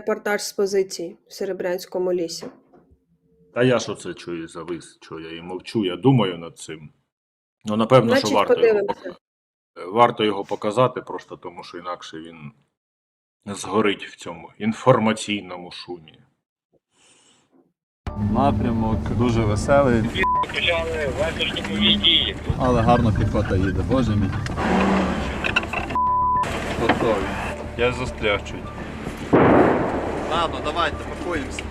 Репортаж з позицій в Серебрянському лісі. Та я що це чую завис, що я і мовчу, я думаю над цим. Ну, напевно, що варто його, подивимося. варто його показати, просто тому що інакше він згорить в цьому інформаційному шумі. Напрямок дуже веселий, почали вести дії. але гарно піхота їде, боже мій. Готові. Я застряг чуть. Ладно, давайте, пакуємося.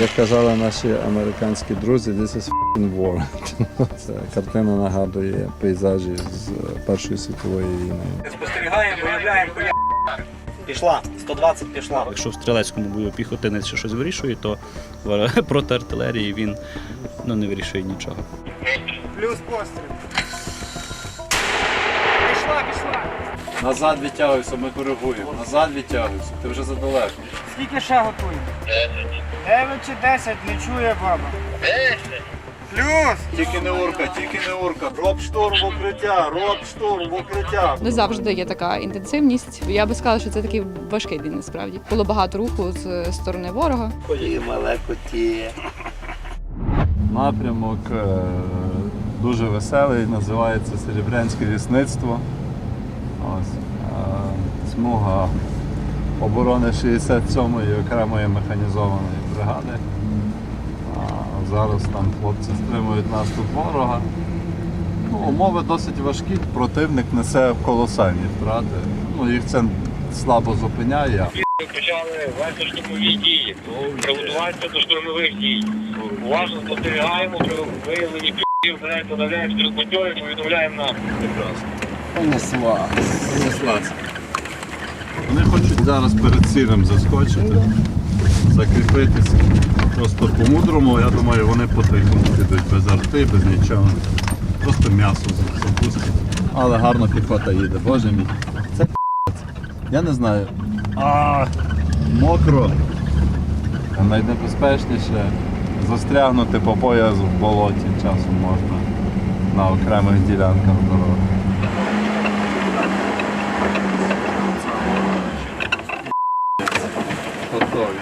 Як казали наші американські друзі, this is f***ing war. Це картина нагадує пейзажі з Першої світової війни. Спостерігаємо, виявляємо хуя. Пішла, 120 пішла. Якщо в стрілецькому бою піхотинець ще щось вирішує, то проти артилерії він ну, не вирішує нічого. Плюс постріл. Назад відтягуйся, ми коригуємо. Назад відтягуйся, ти вже задалеко. Скільки ще готуємо? 9 чи 10, не чує баба. 10. Плюс! Тільки не урка, тільки не урка. Роб штурм в укриття, роб штурм в укриття. Не завжди є така інтенсивність. Я би сказала, що це такий важкий день насправді. Було багато руху з сторони ворога. Напрямок е, дуже веселий, називається Серебрянське лісництво. Ось, е, смуга оборони 67-ї окремої механізованої бригади. Зараз там хлопці стримують наступ ворога. Ну, умови досить важкі, противник несе колосальні втрати. Ну, їх це слабо зупиняє. Почали штурмові дії. Приготуватися до штурмових дій. Уважно спостерігаємо, при виявленні пів, стрілбатьою, повідомляємо нам. Понесла. Понеслась. Вони хочуть зараз перед сірим заскочити, закріпитися. Просто по-мудрому, я думаю, вони по-тихому підуть без арти, без нічого. Просто м'ясо запустять. Але гарно піхота їде, боже мій. Це. Я не знаю. А, мокро. А Найнебезпечніше застрягнути по пояс в болоті часом можна на окремих ділянках дороги. Готові.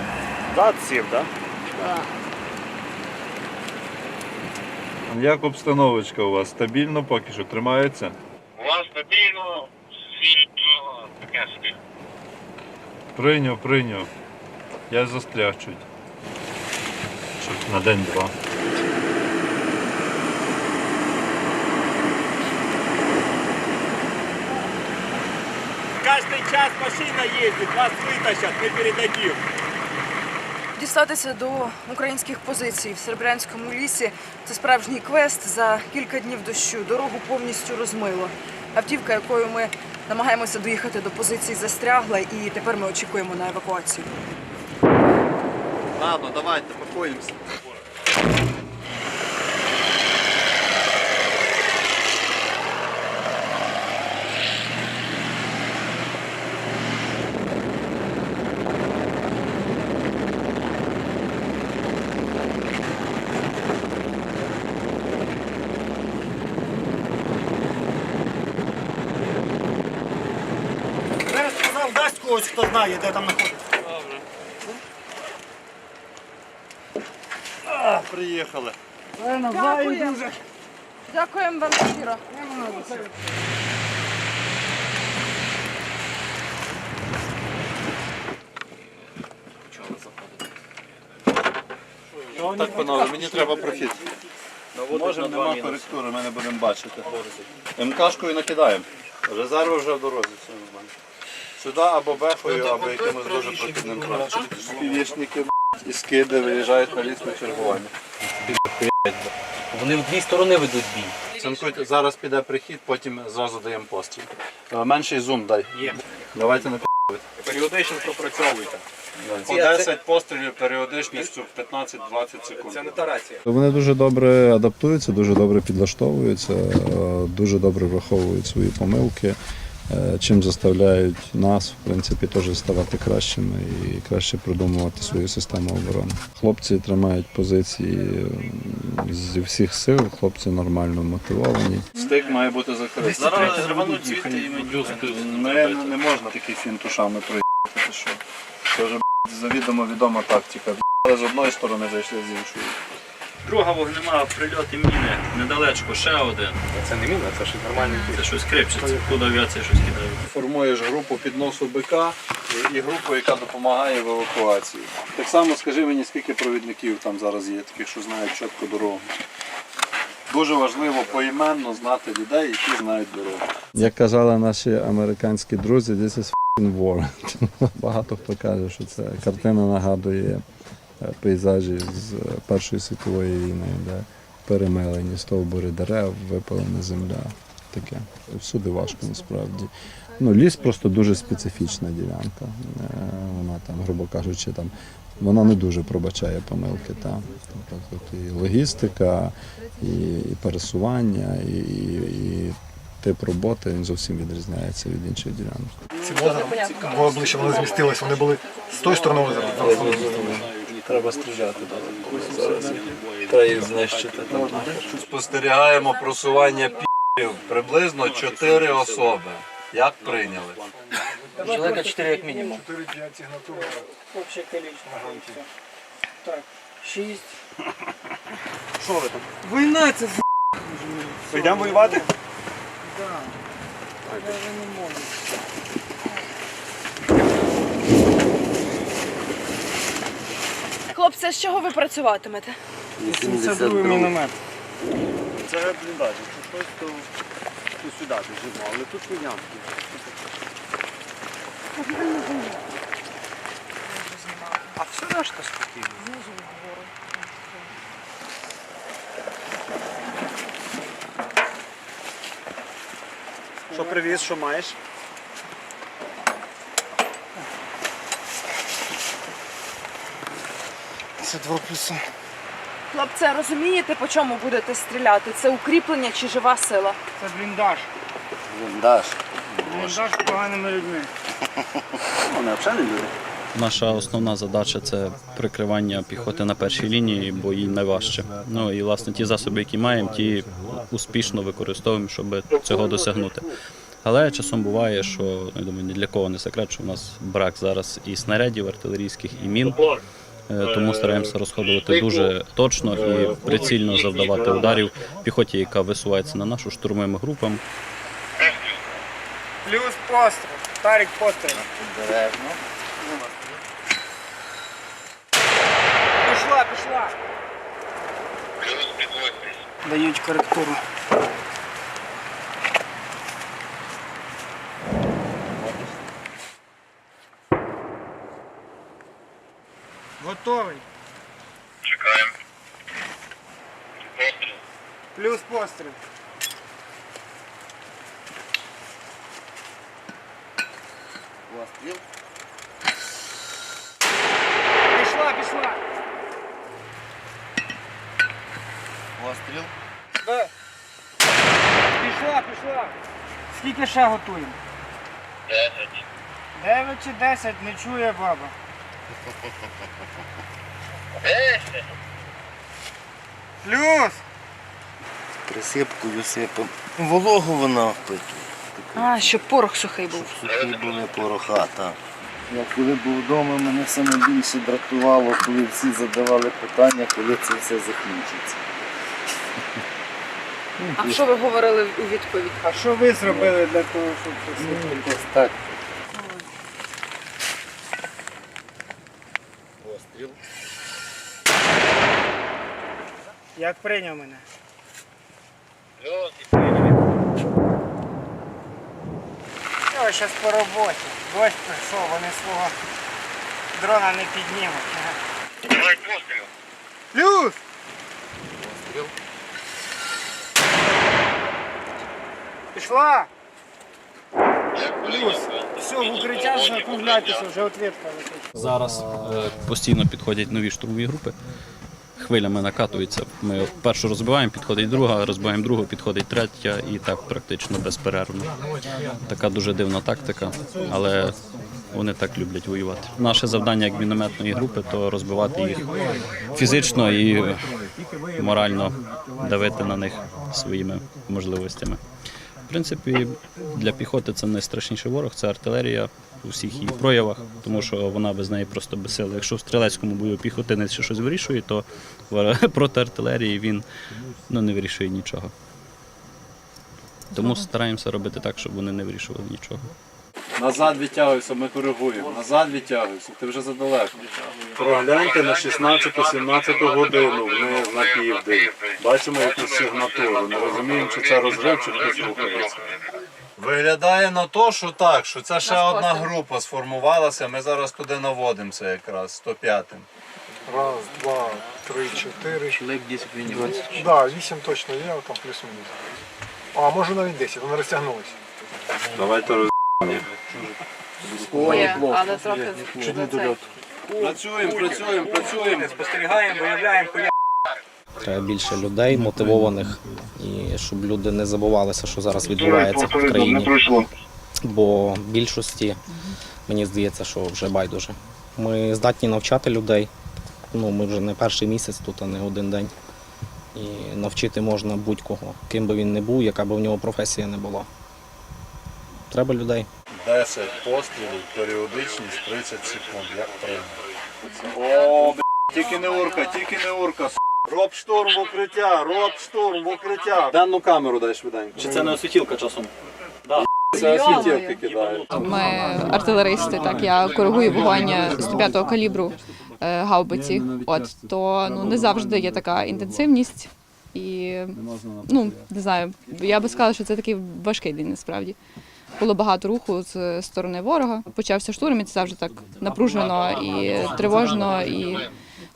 Задців, так? Як обстановочка у вас? Стабільно поки що тримається? У вас стабільно, світло, таке собі. Прийняв, прийняв. Я застряг чуть. Щоб на день-два. Кожний час машина їздить, вас витащать, ми передадим. Дістатися до українських позицій в Серебрянському лісі це справжній квест. За кілька днів дощу дорогу повністю розмило. Автівка, якою ми намагаємося доїхати до позиції, застрягла, і тепер ми очікуємо на евакуацію. Ладно, давайте, пакуємося. Хто знає, де там знаходиться. Приїхали. Дякуємо. Дякуємо вам щиро. Так, панове, мені треба прохід. Може, нема коректури, ми не будемо бачити. МКшкою накидаємо. Резерви вже в дорозі, все нормально. Сюди або бехою, або якимось дуже прохідним транспортом. Співвічники і скиди виїжджають на лісне чергування. Вони в дві сторони ведуть бій. Цинкуйте, зараз піде прихід, потім зразу даємо постріл. Е, Менший зум дай. Давайте на Періодично пропрацьовуйте. по 10 пострілів періодичністю 15-20 секунд. Це не та рація. Вони дуже добре адаптуються, дуже добре підлаштовуються, е, дуже добре враховують свої помилки. Е, чим заставляють нас, в принципі, теж ставати кращими і краще продумувати свою систему оборони. Хлопці тримають позиції зі всіх сил, хлопці нормально мотивовані. Стик має бути закритий. Зараз рвануть звідти і ми Не, не можна такі фінтушами проїхати, що це вже завідомо відома тактика. Але з одної сторони зайшли з іншої. Друга вогнема, прильоти міни, недалечко, ще один. Це не міна, це ж нормальний Це щось крипчиться, куди авіація щось кидає. Формуєш групу підносу БК і, групу, яка допомагає в евакуації. Так само скажи мені, скільки провідників там зараз є, таких, що знають чітко дорогу. Дуже важливо поіменно знати людей, які знають дорогу. Як казали наші американські друзі, this is f***ing war. Багато хто каже, що це картина нагадує пейзажі з е, Першої світової війни, де перемелені стовбури дерев, випалена земля. Таке. Всюди важко насправді. Ну, ліс просто дуже специфічна ділянка. Е, Вона там, грубо кажучи, там, вона не дуже пробачає помилки. Та. Тобто тут і логістика, і, і пересування, і, і, тип роботи він зовсім відрізняється від інших ділянок. Ці озера, бо обличчя вони змістились, вони були з тої сторони озера. Треба стріляти. Треба їх знищити. Спостерігаємо просування пів приблизно 4 особи. Як прийняли? Чоловіка 4 як мінімум. Чотири п'ять сигнатур. Общее количество. Так, шість. Що ви там? Війна це з***. Йдемо воювати? Да. Я вже не можу. Хлопці, а з чого ви працюватимете? 82 міномет. Це бліндаж. Якщо щось, то, то сюди біжимо, але тут ямки. А все решта спокійно. Що привіз, що маєш? Це два плюси. Хлопці, розумієте, по чому будете стріляти? Це укріплення чи жива сила? Це бліндаж. Бліндаж. Бліндаж з поганими людьми. Вони взагалі не люди. Наша основна задача це прикривання піхоти на першій лінії, бо їй найважче. Ну і власне ті засоби, які маємо, ті успішно використовуємо, щоб цього досягнути. Але часом буває, що я думаю, ні для кого не секрет, що в нас брак зараз і снарядів артилерійських, і мін. Е, Тому стараємося розходувати дуже точно і прицільно завдавати ударів піхоті, яка висувається на нашу штурмовим групам. Плюс постріл. Тарік постріл. Пішла, пішла. Плюс підводьтесь. Дають коректуру. Готовий. Чекаємо. Постріл. Плюс постріл. Пішла, пішла. Постріл. Да. Пішла, пішла. Скільки ще готуємо? Десять. Дев'ять чи десять не чує баба. Плюс. Присипкою сипом. Вологу вона впитує. А, щоб порох сухий був. Сухі були пороха, так. Я коли був вдома, мене саме більше дратувало, коли всі задавали питання, коли це все закінчиться. А що ви говорили у відповідь? А що ви зробили для того, щоб це все? Ну, так. Постріл. Як прийняв мене? Плюс і Ой, зараз по роботі. Дощ прийшов, вони свого дрона не піднімуть. Давай постріл. Плюс! Постріл. Пішла! Плюс! Все, в укриття закругляйтеся, вже ответка летить. Зараз е, постійно підходять нові штурмові групи. Хвилями накатуються. Ми першу розбиваємо, підходить друга, розбиваємо другу, підходить третя, і так практично безперервно. Така дуже дивна тактика, але вони так люблять воювати. Наше завдання як мінометної групи то розбивати їх фізично і морально давити на них своїми можливостями. В принципі, для піхоти це найстрашніший ворог, це артилерія у всіх її проявах, тому що вона без неї просто безсила. Якщо в стрілецькому бою піхотинець щось вирішує, то проти артилерії він ну, не вирішує нічого. Тому стараємося робити так, щоб вони не вирішували нічого. Назад відтягуйся, ми коригуємо. Назад відтягуйся, ти вже задалеко. Прогляньте на 16-17 годину вниз на південь. Бачимо якусь сигнатуру. Не розуміємо, чи це розрив, чи хтось рухається. Виглядає на то, що так, що це ще одна група сформувалася. Ми зараз туди наводимося якраз 105-м. Раз, два, три, чотири. Чоловік 10 Так, да, 8 точно є, там плюс-мінус. А може навіть 10, вони розтягнулися. Давайте роз... але трохи Чуть не дольот. Працюємо, працюємо, працюємо. Спостерігаємо, виявляємо, Треба більше людей мотивованих, і щоб люди не забувалися, що зараз відбувається в країні. Бо більшості мені здається, що вже байдуже. Ми здатні навчати людей. Ну, ми вже не перший місяць тут, а не один день. І навчити можна будь-кого, ким би він не був, яка б в нього професія не була. Треба людей. 10 пострілів, періодичність 30 секунд, як прийняти. О, б**, тільки не урка, тільки не урка. с**. Роб штурм в укриття, роб штурм в укриття. Дану камеру дай швиденько. Чи це не освітілка часом? Це освітівки кидають. Ми артилеристи, так я коригую вогонь 105-го калібру е, гаубиці. От то ну не завжди є така інтенсивність. І ну не знаю, я би сказала, що це такий важкий день насправді. Було багато руху з сторони ворога. Почався штурм, і це завжди так напружено і тривожно, і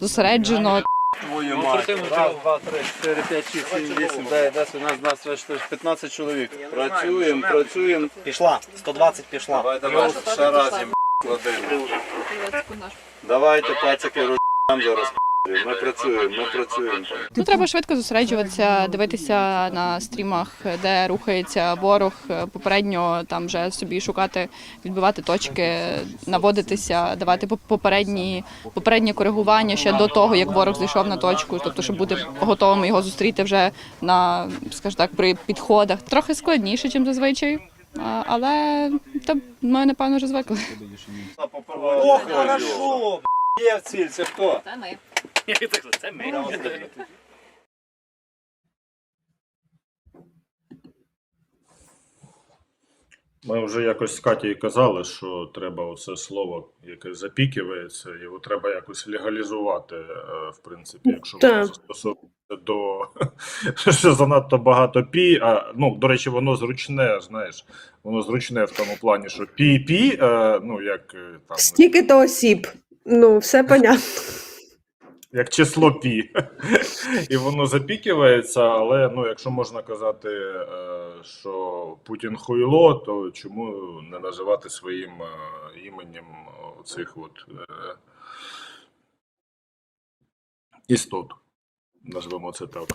зосереджено. Твою мать. Раз, два, три, чотири, п'ять, шість, сім, вісім, дев'ять, десять, одинадцять, двадцять, двадцять, п'ятнадцять чоловік. Працюємо, працюємо. Пішла, 120 пішла. Давай, давай, ще раз їм кладемо. Давайте, пацики, роз'їм зараз. Ми працюємо, ми працюємо. Ну, треба швидко зосереджуватися, дивитися на стрімах, де рухається ворог. Попередньо там вже собі шукати, відбивати точки, наводитися, давати поп- попередні попереднє коригування ще до того, як ворог зайшов на точку, тобто, щоб бути готовим його зустріти вже на, скажімо так, при підходах. Трохи складніше, ніж зазвичай. А, Але та ми напевно вже звикли. Ох, хорошо! Є в ціль, це хто? Це ми. Це ми. Ми вже якось з Катєю казали, що треба оце слово, яке запікується, його треба якось легалізувати, е, в принципі, якщо воно застосовується до що занадто багато пі. А ну, до речі, воно зручне, знаєш, воно зручне в тому плані, що пі-пі, е, ну як е, там Стільки то осіб. Ну, все понятно. як число пі. І воно запіківається. але ну, якщо можна казати, е, що Путін хуйло, то чому не називати своїм е, іменем цих от е, істот? Назвемо це так.